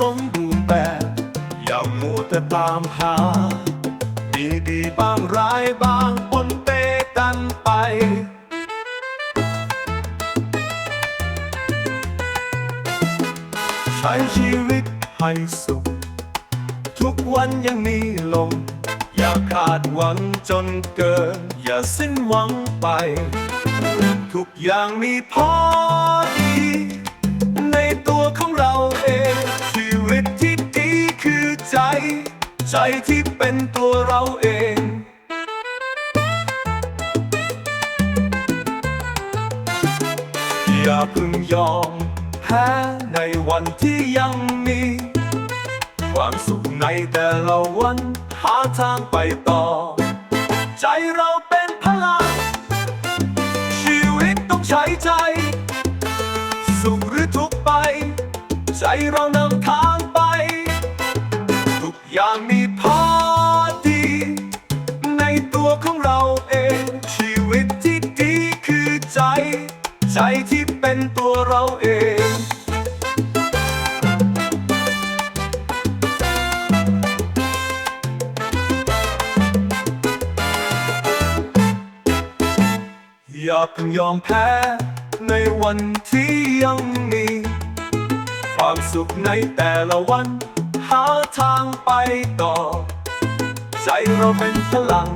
สมบูรณ์แบบอย่ามัวแต่ตามหา ดีดีบ้างร้ายบ้างปนเปกันไป ใช้ชีวิตให้สุข ทุกวันยังมีลมอย่าขาดหวังจนเกิน อย่าสิ้นหวังไป ทุกอย่างมีพอ ใจที่เป็นตัวเราเองอย่าเพิ่งยอมแพ้ในวันที่ยังมี ความสุขในแต่ละวันหาทางไปต่อ ใจเราเป็นพลัง ชีวิตต้องใช้ใจ สุขหรือทุกข์ไป ใจเรานำทางไป ทุกอย่างมี ของเราเอง ชีวิตที่ดีคือใจ ใจที่เป็นตัวเราเองอย่าเพิ่งยอมแพ้ในวันที่ยังมี ความสุขในแต่ละวัน หาทางไปต่อ ใจเราเป็นพลัง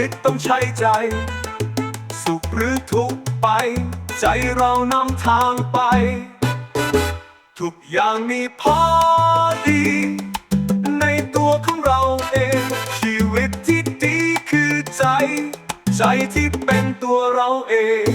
วิตต้องใช้ใจ สุขหรือทุกข์ไป ใจเรานำทางไป ทุกอย่างมีพอดี ในตัวของเราเอง ชีวิตที่ดีคือใจ ใจที่เป็นตัวเราเอง